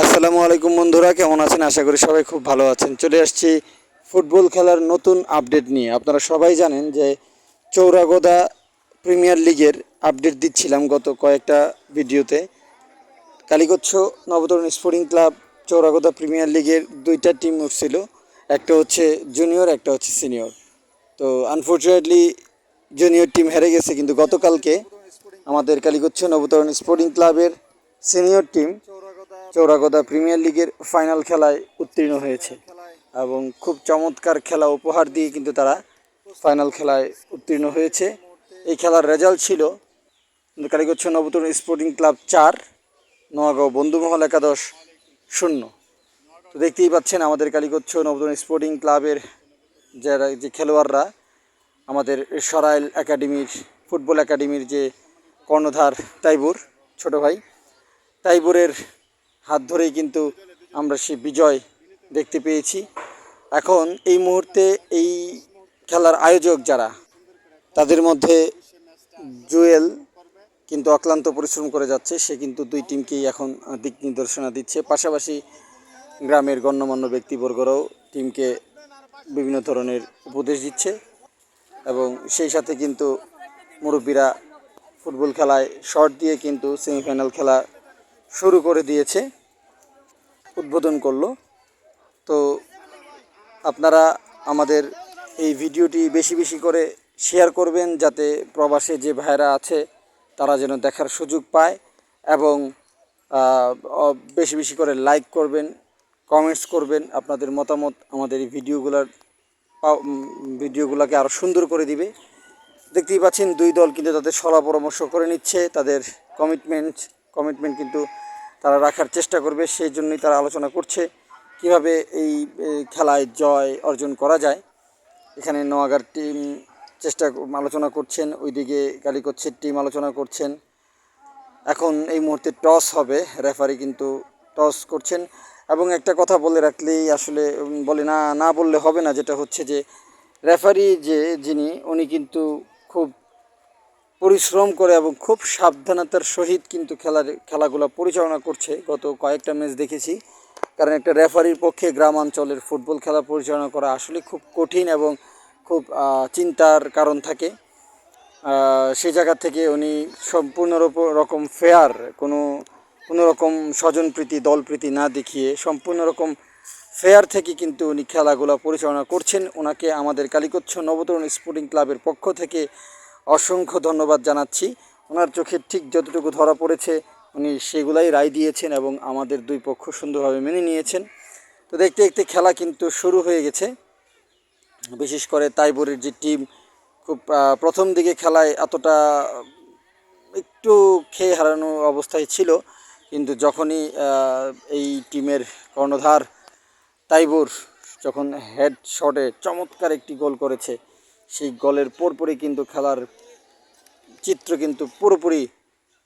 আসসালামু আলাইকুম বন্ধুরা, কেমন আছেন? আশা করি সবাই খুব ভালো আছেন। চলে আসছি ফুটবল খেলার নতুন আপডেট নিয়ে। আপনারা সবাই জানেন যে চৌরাগোদা প্রিমিয়ার লিগের আপডেট দিচ্ছিলাম গত কয়েকটা ভিডিওতে। Kaligachha Nabataran sporting club Chouragoda premier লিগের দুইটা টিম উঠছিল। একটা হচ্ছে জুনিয়র, একটা হচ্ছে সিনিয়র। তো আনফর্চুনেটলি জুনিয়র টিম হেরে গেছে, কিন্তু গতকালকে আমাদের কালীগচ্ছ নবতরণ স্পোর্টিং ক্লাবের সিনিয়র টিম চৌরাগদা প্রিমিয়ার লিগের ফাইনাল খেলায় উত্তীর্ণ হয়েছে এবং খুব চমৎকার খেলা উপহার দিয়ে কিন্তু তারা ফাইনাল খেলায় উত্তীর্ণ হয়েছে। এই খেলার রেজাল্ট ছিল কালীগচ্ছ নবতরণ স্পোর্টিং ক্লাব চার নোয়াগাঁও বন্ধুমহল একাদশ শূন্য। তো দেখতেই পাচ্ছেন আমাদের কালীগচ্ছ নবতরণ স্পোর্টিং ক্লাবের যারা যে খেলোয়াড়রা, আমাদের সরাইল একাডেমির, ফুটবল একাডেমির যে কর্ণধার তাইবুর, ছোট ভাই, তাইবুরের হাত ধরেই কিন্তু আমরা সে বিজয় দেখতে পেয়েছি। এখন এই মুহূর্তে এই খেলার আয়োজক যারা, তাদের মধ্যে জুয়েল কিন্তু অক্লান্ত পরিশ্রম করে যাচ্ছে। সে কিন্তু দুই টিমকেই এখন দিক নির্দেশনা দিচ্ছে। পাশাপাশি গ্রামের গণ্যমান্য ব্যক্তিবর্গরাও টিমকে বিভিন্ন ধরনের উপদেশ দিচ্ছে এবং সেই সাথে কিন্তু মুরব্বীরা ফুটবল খেলায় শর্ট দিয়ে কিন্তু সেমিফাইনাল খেলা শুরু করে দিয়েছে, উদ্বোধন করল। তো আপনারা আমাদের এই ভিডিওটি বেশি বেশি করে শেয়ার করবেন যাতে প্রবাসে যে ভাইরা আছে, তারা যেন দেখার সুযোগ পায় এবং বেশি বেশি করে লাইক করবেন কমেন্টস করবেন। আপনাদের মতামত আমাদের এই ভিডিওগুলোর ভিডিওগুলোকে আরও সুন্দর করে দিবে। দেখতেই পাচ্ছেন দুই দল কিন্তু তাদের সলা পরামর্শ করে নিচ্ছে, তাদের কমিটমেন্ট কমিটমেন্ট কিন্তু তারা রাখার চেষ্টা করবে, সেই জন্যই তারা আলোচনা করছে কীভাবে এই খেলায় জয় অর্জন করা যায়। এখানে নোয়াগার টিম চেষ্টা আলোচনা করছেন, ওইদিকে কালিকচ্ছের টিম আলোচনা করছেন। এখন এই মুহূর্তে টস হবে, রেফারি কিন্তু টস করছেন। এবং একটা কথা বলে রাখলেই আসলে বলে না না বললে হবে না, যেটা হচ্ছে যে রেফারি যে, যিনি, উনি কিন্তু খুব পরিশ্রম করে এবং খুব সাবধানতার সহিত কিন্তু খেলার খেলাগুলো পরিচালনা করছে। গত কয়েকটা ম্যাচ দেখেছি। কারণ একটা রেফারির পক্ষে গ্রামাঞ্চলের ফুটবল খেলা পরিচালনা করা আসলে খুব কঠিন এবং খুব চিন্তার কারণ থাকে। সেই জায়গা থেকে উনি সম্পূর্ণ রকম ফেয়ার কোনো কোনো রকম স্বজনপ্রীতি, দলপ্রীতি না দেখিয়ে সম্পূর্ণ রকম ফেয়ার থেকে কিন্তু উনি খেলাগুলো পরিচালনা করছেন। ওনাকে আমাদের কালিকচ্ছ নবতরণ স্পোর্টিং ক্লাবের পক্ষ থেকে অসংখ্য ধন্যবাদ জানাচ্ছি। ওনার চোখে ঠিক যতটুকু ধরা পড়েছে, উনি সেগুলাই রায় দিয়েছেন এবং আমাদের দুই পক্ষ সুন্দরভাবে মেনে নিয়েছেন। তো দেখতে দেখতে খেলা কিন্তু শুরু হয়ে গেছে। বিশেষ করে তাইবুরের যে টিম, খুব প্রথম দিকে খেলায় এতটা, একটু খেয়ে হারানো অবস্থায় ছিল। কিন্তু যখনই এই টিমের কর্ণধার তাইবুর যখন হেড শটে চমৎকার একটি গোল করেছে সেই গোলের পরপরই কিন্তু খেলার চিত্র কিন্তু পুরোপুরি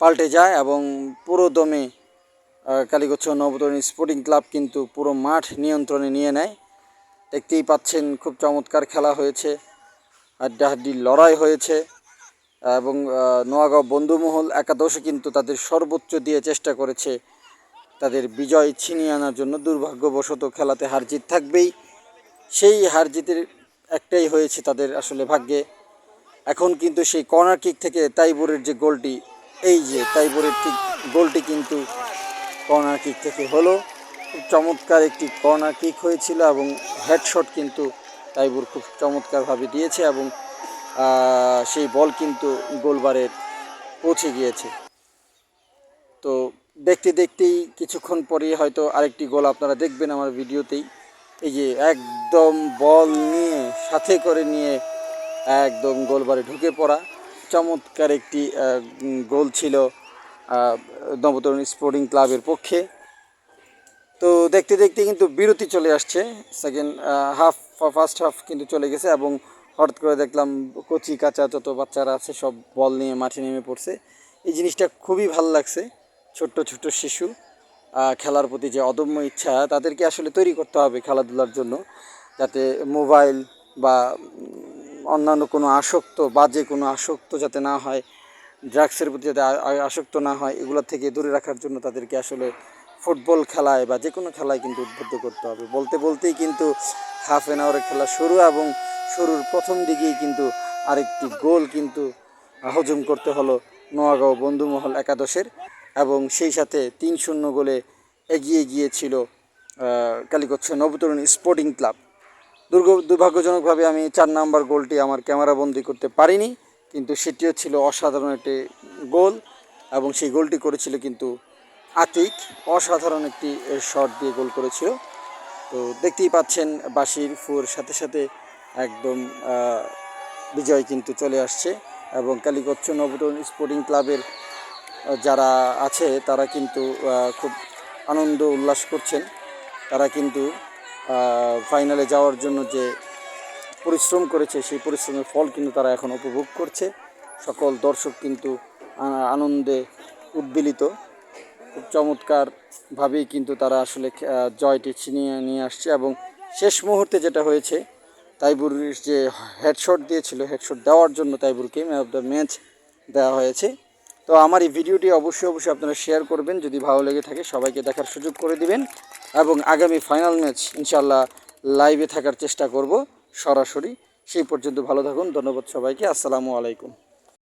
পাল্টে যায় এবং পুরো দমে কালীগচ্ছ নবতরণ স্পোর্টিং ক্লাব কিন্তু পুরো মাঠ নিয়ন্ত্রণে নিয়ে নেয়। দেখতেই পাচ্ছেন খুব চমৎকার খেলা হয়েছে। হাড্ডাহাড্ডি লড়াই হয়েছে এবং নোয়াগাঁও বন্ধুমহল একাদশে কিন্তু তাদের সর্বোচ্চ দিয়ে চেষ্টা করেছে তাদের বিজয় ছিনিয়ে আনার জন্য। দুর্ভাগ্যবশত খেলাতে হার জিত থাকবেই। সেই হার জিতের একটাই হয়েছে তাদের আসলে ভাগ্যে। এখন কিন্তু সেই কর্নার কিক থেকে তাইবুরের যে গোলটি, এই যে তাইবুরের ঠিক গোলটি কিন্তু কর্নার কিক থেকে হলো। চমৎকার একটি কর্নার কিক হয়েছিল এবং হেডশট কিন্তু তাইবুর খুব চমৎকারভাবে দিয়েছে এবং সেই বল কিন্তু গোলবারের পৌঁছে গিয়েছে। তো দেখতে দেখতেই কিছুক্ষণ পরেই হয়তো আরেকটি গোল আপনারা দেখবেন আমার ভিডিওতেই। এই যে একদম বল নিয়ে, সাথে করে নিয়ে একদম গোলবারে ঢুকে পড়া। চমৎকার একটি গোল ছিল নবতরণ স্পোর্টিং ক্লাবের পক্ষে। তো দেখতে দেখতে কিন্তু বিরতি চলে আসছে। সেকেন্ড হাফ, ফার্স্ট হাফ কিন্তু চলে গেছে এবং হঠাৎ করে দেখলাম কচি, কাঁচা যত বাচ্চারা আছে সব বল নিয়ে মাঠে নেমে পড়ছে। এই জিনিসটা খুবই ভালো লাগছে, ছোট্ট ছোট্ট শিশু। খেলার প্রতি যে অদম্য ইচ্ছা, তাদেরকে আসলে তৈরি করতে হবে খেলাধুলার জন্য, যাতে মোবাইল বা অন্যান্য কোনো আসক্ত বাজে কোনো আসক্ত যাতে না হয়, ড্রাগসের প্রতি যাতে আসক্ত না হয়, এগুলো থেকে দূরে রাখার জন্য তাদেরকে আসলে ফুটবল খেলায় বা যে কোনো খেলায় কিন্তু উদ্বুদ্ধ করতে হবে। বলতে বলতেই কিন্তু হাফ অ্যান আওয়ারের খেলা শুরু এবং শুরুর প্রথম দিকেই কিন্তু আরেকটি গোল কিন্তু হজম করতে হলো নোয়াগাঁও বন্ধুমহল একাদশের। এবং সেই সাথে তিন শূন্য গোলে এগিয়ে গিয়েছিল কালিকচ্ছ নবতরুণ স্পোর্টিং ক্লাব। দুর্গ, দুর্ভাগ্যজনকভাবে আমি চার নাম্বার গোলটি আমার ক্যামেরা বন্দি করতে পারিনি, কিন্তু সেটিও ছিল অসাধারণ একটি গোল এবং সেই গোলটি করেছিল কিন্তু আতিক, অসাধারণ একটি শট দিয়ে গোল করেছিল। তো দেখতেই পাচ্ছেন বাসির ফুর সাথে সাথে একদম বিজয় কিন্তু চলে আসছে এবং কালিকচ্ছ নবতরুণ স্পোর্টিং ক্লাবের যারা আছে, তারা কিন্তু খুব আনন্দ উল্লাস করছেন। তারা কিন্তু ফাইনালে যাওয়ার জন্য যে পরিশ্রম করেছে, সেই পরিশ্রমের ফল কিন্তু তারা এখন উপভোগ করছে। সকল দর্শক কিন্তু আনন্দে উদ্বেলিত। খুব চমৎকারভাবেই কিন্তু তারা আসলে জয়টি ছিনিয়ে নিয়ে আসছে এবং শেষ মুহূর্তে যেটা হয়েছে, তাইবুর যে হেডশট দিয়েছিল হেডশট দেওয়ার জন্য তাইবুরকে ম্যান অফ দ্য ম্যাচ দেওয়া হয়েছে। তো আমার এই ভিডিওটি অবশ্যই অবশ্যই আপনারা শেয়ার করবেন। যদি ভালো লেগে থাকে সবাইকে দেখার সুযোগ করে দিবেন এবং আগামী ফাইনাল ম্যাচ ইনশাল্লাহ লাইভে থাকার চেষ্টা করব সরাসরি। সেই পর্যন্ত ভালো থাকুন, ধন্যবাদ সবাইকে। আসসালামু আলাইকুম।